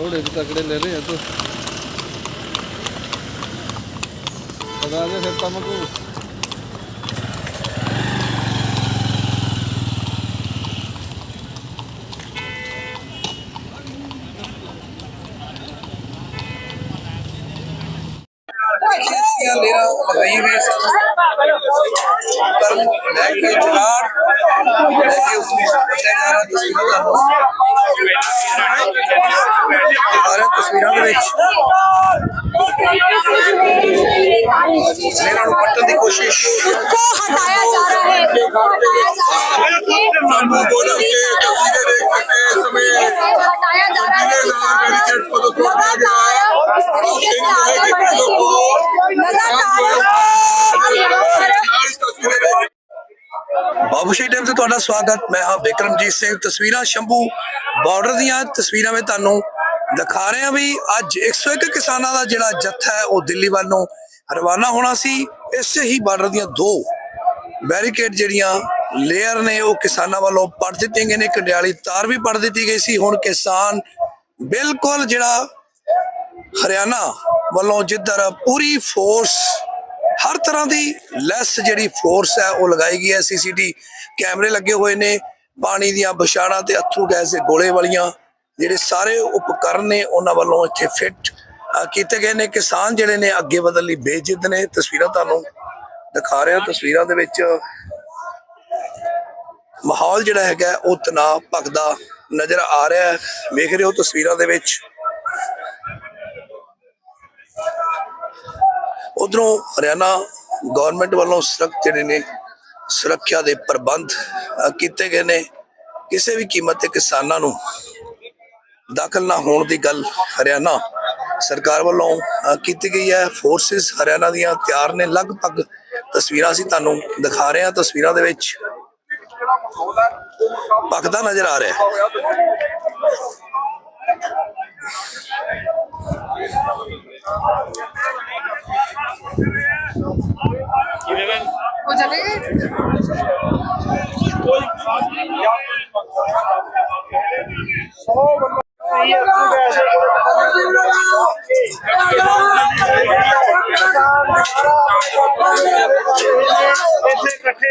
ನೋಡಿ ಇದು ತಗಡಿಯಲ್ಲಿ ರೀ ಅದು ಅದಾದ್ರೆ ಸ್ವಲ್ಪ ಮಗು Yeah, पर मैं कि जरार मैं कि उसमें पता जा रहा तस्वीरों का हमारा तस्वीरों के बीच मेरा पटन की कोशिश उसको हटाया जा रहा है उसको हटाया जा रहा है समय हटाया जा रहा है ਬਾਬੂਸ਼ੀ ਟਾਈਮ ਤੇ ਤੁਹਾਡਾ ਸਵਾਗਤ। ਮੈਂ ਹਾਂ ਬਿਕਰਮਜੀਤ ਸਿੰਘ। ਤਸਵੀਰਾਂ ਸ਼ੰਭੂ ਬਾਰਡਰ ਦੀਆਂ ਤਸਵੀਰਾਂ ਵਿੱਚ ਤੁਹਾਨੂੰ ਦਿਖਾ ਰਹੇ ਵੀ ਅੱਜ 101 ਕਿਸਾਨਾਂ ਦਾ ਜਿਹੜਾ ਜੱਥਾ ਹੈ, ਉਹ ਦਿੱਲੀ ਵੱਲ ਰਵਾਨਾ ਹੋਣਾ ਸੀ। ਇਸੇ ਹੀ ਬਾਰਡਰ ਦੀਆਂ ਦੋ ਬੈਰੀਕੇਡ ਜਿਹੜੀਆਂ ਲੇਅਰ ਨੇ, ਉਹ ਕਿਸਾਨਾਂ ਵੱਲੋਂ ਪੜ ਦਿੱਤੀਆਂ ਗਈਆਂ ਨੇ। ਕੰਡਿਆਲੀ ਤਾਰ ਵੀ ਪੜ ਦਿੱਤੀ ਗਈ ਸੀ। ਹੁਣ ਕਿਸਾਨ ਬਿਲਕੁਲ ਜਿਹੜਾ ਹਰਿਆਣਾ ਵੱਲੋਂ ਜਿੱਧਰ ਪੂਰੀ ਫੋਰਸ ਹਰ ਤਰ੍ਹਾਂ ਦੀ ਲੈਸ ਜਿਹੜੀ ਫੋਰਸ ਹੈ, ਉਹ ਲਗਾਈ ਗਈ ਹੈ ਸੀਸੀਟੀ ਕੈਮਰੇ ਲੱਗੇ ਹੋਏ ਨੇ। ਪਾਣੀ ਦੀਆਂ ਬਸ਼ਾੜਾਂ ਤੇ ਅਥਰੂ ਗੈਸ ਦੇ ਗੋਲੇ ਵਾਲੀਆਂ ਜਿਹੜੇ ਸਾਰੇ ਉਪਕਰਨ ਨੇ, ਉਹਨਾਂ ਵੱਲੋਂ ਇੱਥੇ ਫਿੱਟ ਕੀਤੇ ਗਏ ਨੇ। ਕਿਸਾਨ ਜਿਹੜੇ ਨੇ, ਅੱਗੇ ਵਧਣ ਲਈ ਬੇਜਿੱਦ ਨੇ। ਤਸਵੀਰਾਂ ਤੁਹਾਨੂੰ ਦਿਖਾ ਰਿਹਾ। ਤਸਵੀਰਾਂ ਦੇ ਵਿੱਚ ਮਾਹੌਲ ਜਿਹੜਾ ਹੈਗਾ, ਉਹ ਤਣਾਅ ਭਖਦਾ ਨਜ਼ਰ ਆ ਰਿਹਾ ਹੈ। ਵੇਖ ਰਹੇ ਹੋ ਤਸਵੀਰਾਂ ਦੇ ਵਿੱਚ ਉਧਰੋਂ ਹਰਿਆਣਾ ਗਵਰਨਮੈਂਟ ਵੱਲੋਂ ਸਖਤ ਜਿਹੜੇ ਨੇ, ਸੁਰੱਖਿਆ ਦੇ ਪ੍ਰਬੰਧ ਕੀਤੇ ਗਏ ਨੇ। ਕਿਸੇ ਵੀ ਕੀਮਤ ਤੇ ਕਿਸਾਨਾਂ ਨੂੰ ਦਾਖਲ ਨਾ ਹੋਣ ਦੀ ਗੱਲ ਹਰਿਆਣਾ ਸਰਕਾਰ ਵੱਲੋਂ ਕੀਤੀ ਗਈ ਹੈ। ਫੋਰਸਿਸ ਹਰਿਆਣਾ ਦੀਆਂ ਤਿਆਰ ਨੇ। ਲਗਭਗ ਤਸਵੀਰਾਂ ਅਸੀਂ ਤੁਹਾਨੂੰ ਦਿਖਾ ਰਹੇ ਹਾਂ। ਤਸਵੀਰਾਂ ਦੇ ਵਿੱਚ ਭਖਦਾ ਨਜ਼ਰ ਆ ਰਿਹਾ ہو کے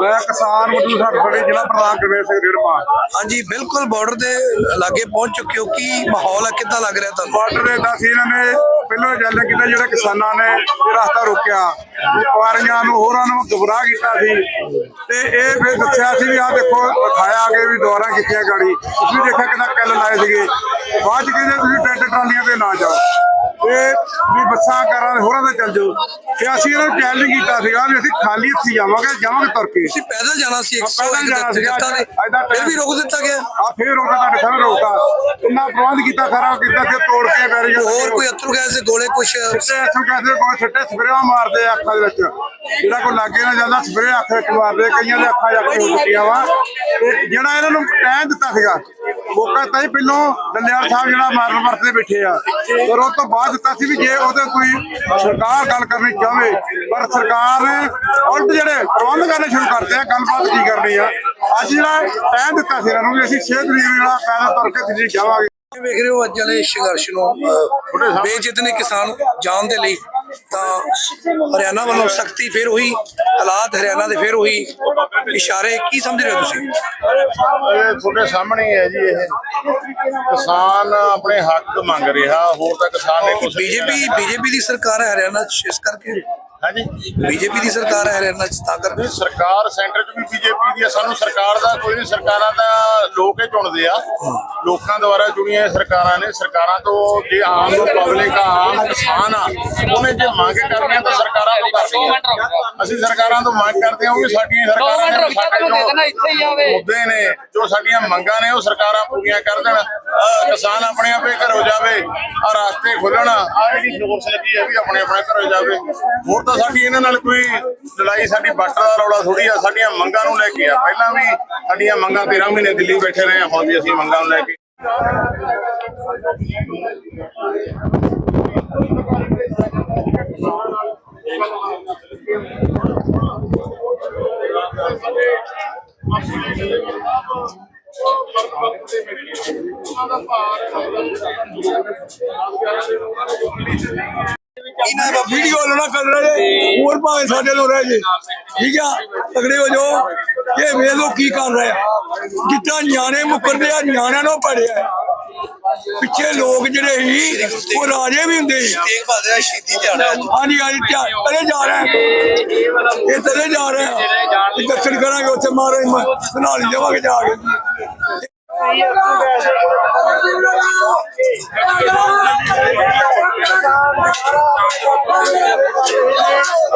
ਮੈਂ ਕਿਸਾਨ ਮਜ਼ਦੂਰ ਸੰਗਠਨ ਜ਼ਿਲ੍ਹਾ ਪ੍ਰਧਾਨ ਗਰਮੇਲ ਸਿੰਘ ਡੇੜਮਾ ਹਾਂਜੀ ਬਿਲਕੁਲ ਬਾਰਡਰ ਦੇ ਲਾਗੇ ਪਹੁੰਚ ਚੁੱਕੇ ਹੋ। ਕੀ ਮਾਹੌਲ ਹੈ ਕਿੱਦਾਂ ਲੱਗ ਰਿਹਾ ਤੁਹਾਨੂੰ? ਬਾਰਡਰ ਦੇ ਦੱਸ ਇਹਨਾਂ ਨੇ ਪਹਿਲਾਂ ਜੈਲ ਕੀਤਾ ਜਿਹੜੇ ਕਿਸਾਨਾਂ ਨੇ ਇਹ ਰਸਤਾ ਰੋਕਿਆ ਵਪਾਰੀਆਂ ਨੂੰ ਹੋਰਾਂ ਨੂੰ ਗੁੰਮਰਾਹ ਕੀਤਾ ਸੀ। ਤੇ ਇਹ ਫਿਰ ਦੱਸਿਆ ਸੀ ਵੀ ਆਹ ਦੇਖੋ ਦਿਖਾਇਆ ਅੱਗੇ ਵੀ ਦੁਆਰਾ ਕੀਤੀਆਂ ਗਾੜੀ ਤੁਸੀਂ ਦੇਖਿਆ ਕਿੰਨਾ ਕੱਲ ਲਾਏ ਸੀਗੇ। ਬਾਅਦ ਕਹਿੰਦੇ ਤੁਸੀਂ ਟਰੈਕਟਰ ਟਰਾਲੀਆਂ ਤੇ ਨਾ ਜਾਓ। ਤੇ ਵੀ ਬੱਸਾਂ ਕਾਰਾਂ ਹੋਰਾਂ ਤੇ ਚੱਲ ਜਾਓ। ਤੇ ਅਸੀਂ ਇਹਨਾਂ ਨੂੰ ਚੈਲੰਜ ਕੀਤਾ ਸੀਗਾ ਵੀ ਅਸੀਂ ਖਾਲੀ ਹੱਥੀ ਜਾਵਾਂਗੇ ਜਾਵਾਂਗੇ ਤੁਰ ਕੇ। ਤੁਸੀਂ ਪੈਦਲ ਜਾਣਾ ਸੀ ਹਾਂ, ਪੈਦਲ ਜਾਣਾ ਦਾ ਫਿਰ ਵੀ ਰੋਕ ਦਿੱਤਾ ਗਿਆ। ਆ ਫੇਰ ਰੋਕਾ ਤੁਹਾਡੇ ਸਾਹਮਣੇ ਰੋਕਾ। ਇੰਨਾ ਪ੍ਰਬੰਧ ਕੀਤਾ ਸਾਰਾ ਕੀਤਾ ਕਿ ਤੋੜ ਕੇ ਬੈਰੀਅਰ ਹੋਰ ਕੋਈ ਅਥਰੂ ਗੈਸ ਦੇ ਗੋਲੇ ਕੁਛ? ਸਿੱਟੇ ਇੱਥੋਂ ਕਹਿੰਦੇ ਕੋਈ ਸਿੱਟੇ ਸਪਰੇਅ ਮਾਰਦੇ ਆ ਅੱਖਾਂ ਦੇ ਵਿੱਚ। ਜਿਹੜਾ ਕੋਈ ਲਾਗੇ ਨਾ ਜਾਂਦਾ ਸਪਰੇਅ ਅੱਖ ਵਿੱਚ ਮਾਰਦੇ ਕਈਆਂ ਦੇ ਅੱਖਾਂ ਜਾ ਕੇ ਹੋ ਚੁੱਕੀਆਂ ਵਾ। ਤੇ ਜਿਹੜਾ ਇਹਨਾਂ ਨੂੰ ਟਾਈਮ ਦਿੱਤਾ ਸੀਗਾ ਮੌਕਾ ਤਾਂ ਹੀ ਪਹਿਲੋਂ ਡੱਲੇਵਾਲ ਸਾਹਿਬ ਜਿਹੜਾ ਮਾਰਨ ਵਰਤੇ ਬੈਠੇ ਆ। ਪਰ ਉਹ ਤੋਂ ਬਾਅਦ ਦਿੱਤਾ ਸੀ ਵੀ ਜੇ ਉਹਦੇ ਕੋਈ ਸਰਕਾਰ ਗੱਲ ਕਰਨੀ ਚਾਹਵੇ ਪਰ ਸਰਕਾਰ ਨੇ ਉਲਟ ਜਿਹੜੇ ਪ੍ਰਬੰਧ ਕਰਨੇ ਸ਼ੁਰੂ ਕਰਤੇ ਆ ਗੱਲਬਾਤ ਕੀ ਕਰਨੀ ਆ। ਅੱਜ ਜਿਹੜਾ ਟਾਈਮ ਦਿੱਤਾ ਸੀ ਇਹਨਾਂ ਨੂੰ ਵੀ ਅਸੀਂ 6 ਤਰੀਕ ਨੂੰ ਜਿਹੜਾ ਪੈਦਲ ਤੁਰ ਕੇ ਦਿੱਲੀ ਜਾਵਾਂਗੇ। ਵੇਖ ਰਹੇ ਹੋ ਅੱਜ ਵਾਲੇ ਸੰਘਰਸ਼ ਨੂੰ ਅਹ, ਨੇ ਕਿਸਾਨ ਜਾਣ ਦੇ ਲਈ ਤਾਂ ਹਰਿਆਣਾ ਵੱਲੋਂ ਸਖਤੀ ਫਿਰ ਉਹੀ ਹਾਲਾਤ ਹਰਿਆਣਾ ਦੇ ਫਿਰ ਉਹੀ ਇਸ਼ਾਰੇ ਕੀ ਸਮਝ ਰਹੇ ਹੋ ਤੁਸੀਂ? ਇਹ ਤੁਹਾਡੇ ਸਾਹਮਣੇ ਹੀ ਹੈ ਜੀ ਇਹ। ਕਿਸਾਨ ਆਪਣੇ ਹੱਕ ਮੰਗ ਰਿਹਾ ਹੋਰ ਤਾਂ ਕਿਸਾਨ ਨੇ ਕੁਝ ਬੀਜੇਪੀ ਬੀਜੇਪੀ ਦੀ ਸਰਕਾਰ ਹੈ ਹਰਿਆਣਾ 'ਚ ਇਸ ਕਰਕੇ? ਹਾਂਜੀ। ਬੀਜੇਪੀ ਦੀ ਸਰਕਾਰ ਹੈ ਹਰਿਆਣਾ 'ਚ ਤਾਂ ਕਰਕੇ। ਸਰਕਾਰ ਸੈਂਟਰ 'ਚ ਵੀ ਬੀਜੇਪੀ ਦੀ ਆ। ਸਾਨੂੰ ਸਰਕਾਰ ਦਾ ਕੋਈ ਨਹੀਂ ਸਰਕਾਰਾਂ ਦਾ ਲੋਕ ਹੀ ਚੁਣਦੇ ਆ। ਲੋਕਾਂ ਦੁਆਰਾ ਚੁਣੀਆਂ ਸਰਕਾਰਾਂ ਨੇ। ਸਰਕਾਰਾਂ ਤੋਂ ਜੇ ਆਮ ਪਬਲਿਕ ਆ ਆਮ ਕਿਸਾਨ ਆ ਉਹਨੇ ਜੇ ਮੰਗ ਕਰਨੀ ਆ ਤਾਂ ਸਰਕਾਰਾਂ ਤੋਂ ਕਰਦੀਆਂ ਅਸੀਂ ਸਰਕਾਰਾਂ ਤੋਂ ਮੰਗ ਕਰਦੇ ਹਾਂ ਕਿ ਸਾਡੀਆਂ ਸਰਕਾਰਾਂ ਨੇ ਸਾਡੇ ਜੋ ਮੁੱਦੇ ਨੇ ਜੋ ਸਾਡੀਆਂ ਮੰਗਾਂ ਨੇ ਉਹ ਸਰਕਾਰਾਂ ਪੂਰੀਆਂ ਕਰ ਦੇਣ। ਕਿਸਾਨ ਆਪਣੇ ਆਪੇ ਘਰੋਂ ਜਾਵੇ ਆ ਰਾਸਤੇ ਖੁੱਲਣ ਆ ਜਿਹੜੀ ਫੋਰਸ ਲੱਗੀ ਹੈ ਵੀ ਆਪਣੇ ਆਪਣੇ ਘਰੋਂ ਜਾਵੇ। ਹੋਰ ਤਾਂ ਸਾਡੀ ਇਹਨਾਂ ਨਾਲ ਕੋਈ ਲੜਾਈ ਸਾਡੀ ਬਾਟਰ ਦਾ ਰੌਲਾ ਥੋੜੀ ਆ ਸਾਡੀਆਂ ਮੰਗਾਂ ਨੂੰ ਲੈ ਕੇ ਆ। ਪਹਿਲਾਂ ਵੀ ਸਾਡੀਆਂ ਮੰਗਾਂ 13 ਮਹੀਨੇ ਦਿੱਲੀ ਬੈਠੇ ਰਹੇ ਆ, ਹੁਣ ਵੀ ਅਸੀਂ ਮੰਗਾਂ ਨੂੰ ਲੈ ਕੇ। ਇਹਨਾਂ ਦਾ ਵੀਡੀਓ ਲੈਣਾ ਕਰ ਰਹੇ ਹੋਰ ਭਾਵੇਂ ਸਾਡੇ ਲੋ ਰਹਿ ਜੇ। ਠੀਕ ਆ? ਤਗੜੇ ਹੋ ਜਾਓ। ਇਹ ਵੇਖ ਲੋ ਕੀ ਕਰ ਰਹੇ ਆ। ਜਿੱਦਾਂ ਨਿਆਣੇ ਮੁੱਕਰਦੇ ਆ ਨਿਆਣਿਆਂ ਨੂੰ ਪੜਿਆ ਪਿੱਛੇ ਲੋਕ ਜਿਹੜੇ ਸੀ ਉਹ ਰਾਜੇ ਵੀ ਹੁੰਦੇ ਸੀ। ਤੇਗ ਬਹਾਦਰ ਸ਼ਹੀਦੀ ਹੈ ਹਾਂਜੀ ਹਾਂਜੀ ਤਲੇ ਜਾ ਰਹੇ। ਇਹ ਤਲੇ ਜਾ ਰਹੇ ਦਰਸ਼ਨ ਕਰਾਂਗੇ ਉੱਥੇ ਮਾਰੇ ਬਨਾਲੀ ਜਾਵਾਂਗੇ ਜਾ ਕੇ।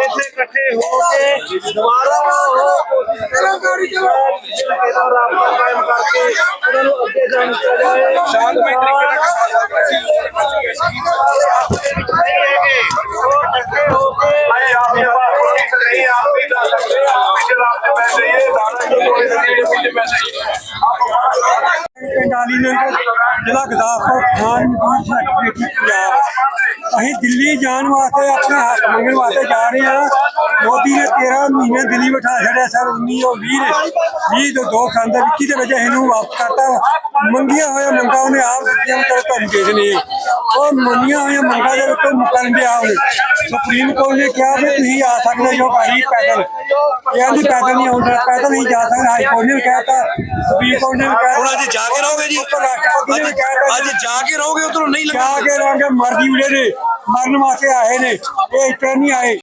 ਇੱਥੇ ਇਕੱਠੇ ਹੋ ਕੇ ਦੁਬਾਰਾ ਉਹ ਇਹਦਾ ਰਾਬਤਾ ਕਾਇਮ ਕਰਕੇ ਉਹਨਾਂ ਨੂੰ ਅੱਗੇ ਜਾਣ ਦਿੱਤਾ ਜਾਏ ਸ਼ਾਂਤਮਈ ਤਰੀਕੇ ਨਾਲ ਇਕੱਠੇ ਹੋ ਕੇ ਆਏ ਆਪ ਦੇ ਬਾਤ ਨਹੀਂ ਆਪ ਵੀ ਦੱਸ ਸਕਦੇ ਆ ਪਿੱਛੇ ਰਾਸਤੇ ਪੈ ਜਾਈਏ ਦਾਣਾ ਜੋ ਕੋਈ ਨਹੀਂ ਪਿੱਛੇ ਪੈ ਜਾਈਏ ਪਿੰਡਾਲੀ ਨਗਰ ਜ਼ਿਲ੍ਹਾ ਗੁਰਦਾਸਪੁਰ ਖਾਨ ਮਜ਼ਦੂਰ ਸੈਕਟਰੀ ਪੰਜਾਬ ਅਸੀਂ ਦਿੱਲੀ ਜਾਣ ਵਾਸਤੇ ਆਪਣੇ ਹੱਕ ਮੰਗਣ ਵਾਸਤੇ ਜਾ ਰਹੇ ਹਾਂ। ਮੋਦੀ ਨੇ 13 ਮਹੀਨੇ ਦਿੱਲੀ ਬਿਠਾ ਛੱਡਿਆ, ਸਰ 19 ਉਹ 20 ਨੇ। 20 ਤੋਂ ਦੋ ਖਾਨ ਦੇ ਦੇ ਵਿੱਚ ਇਹਨੂੰ ਵਾਪਸ ਕਰਤਾ। ਮੰਗੀਆਂ ਹੋਇਆ ਮੰਗਾਂ ਉਹਨੇ ਆਪ ਦਿੱਤੀਆਂ ਤੇ ਤੁਹਾਨੂੰ ਦੇ ਦੇਣੀ ਉਹ ਮੰਗੀਆਂ ਹੋਈਆਂ ਮੰਗਾਂ ਦੇ ਉੱਤੇ ਮੁਕਰਨ ਦੇ ਆਉਣੇ ਸੁਪਰੀਮ ਕੋਰਟ ਨੇ ਕਿਹਾ ਵੀ ਤੁਸੀਂ ਆ ਸਕਦੇ ਹੋ ਭਾਈ ਪੈਦਲ। ਕਹਿੰਦੀ ਪੈਦਲ ਨਹੀਂ ਆਉਂਦਾ ਪੈਦਲ ਨਹੀਂ ਜਾ ਸਕਦੇ। ਹਾਈ ਕੋਰਟ ਨੇ ਕਹਿਤਾ ਸੁਪਰੀਮ ਕੋਰਟ ਨੇ ਕਹਿਤਾ ਹੁਣ ਅੱਜ ਜਾ ਕੇ ਰਹੋਗੇ ਜੀ? ਅੱਜ ਜਾ ਕੇ ਰਹੋਗੇ ਉਧਰੋਂ ਨਹੀਂ ਜਾ ਲੱਗਾ ਕੇ ਰਹਾਂਗੇ ਮਰਜ਼ੀ ਵੀਰੇ ਮਰਨ ਵਾਸਤੇ ਆਏ ਨੇ। ਇਹ ਇੱਥੇ ਨਹੀਂ ਆਏ।